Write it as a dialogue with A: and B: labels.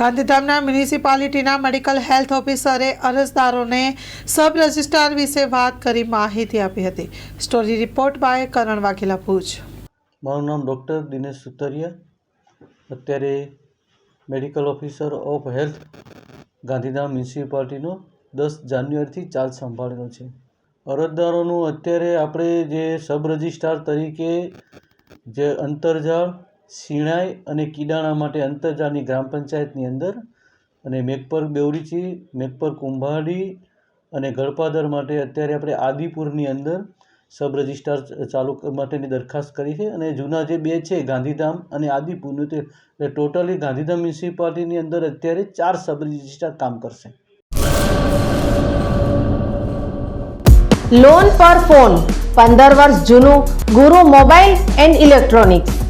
A: ગાંધીધામના મ્યુનિસિપાલિટીના medical health ઓફિસરે અરજદારોને સબ રજિસ્ટ્રાર વિશે વાત કરી માહિતી આપી હતી. Story report by Karan Vaghela Bhuj.
B: મારું નામ ડૉક્ટર દિનેશ સુતરિયા. અત્યારે medical officer of health Gandhidham મ્યુનિસિપાલિટીનો દસ જાન્યુઆરીથી ચાર્જ સંભાળેલો છે. અરજદારોનું અત્યારે આપણે જે સબ રજિસ્ટ્રાર તરીકે જે અંતરજાળ શિણાઈ અને કીડાણા માટે અંતરજાળની ગ્રામ પંચાયતની અંદર અને મેઘપર બેવરીચી, મેઘપર કુંભાડી અને ગળપાદર માટે અત્યારે આપણે આદિપુરની અંદર સબ રજિસ્ટ્રાર ચાલુ માટેની દરખાસ્ત કરી છે અને જૂના જે બે છે, ગાંધીધામ અને આદિપુરનું તે ટોટલી ગાંધીધામ મ્યુનિસિપાલિટીની અંદર અત્યારે ચાર સબ રજિસ્ટ્રાર કામ કરશે.
C: લોન પર ફોન પંદર વર્ષ જૂનું, ગુરુ મોબાઈલ એન્ડ ઇલેક્ટ્રોનિક્સ.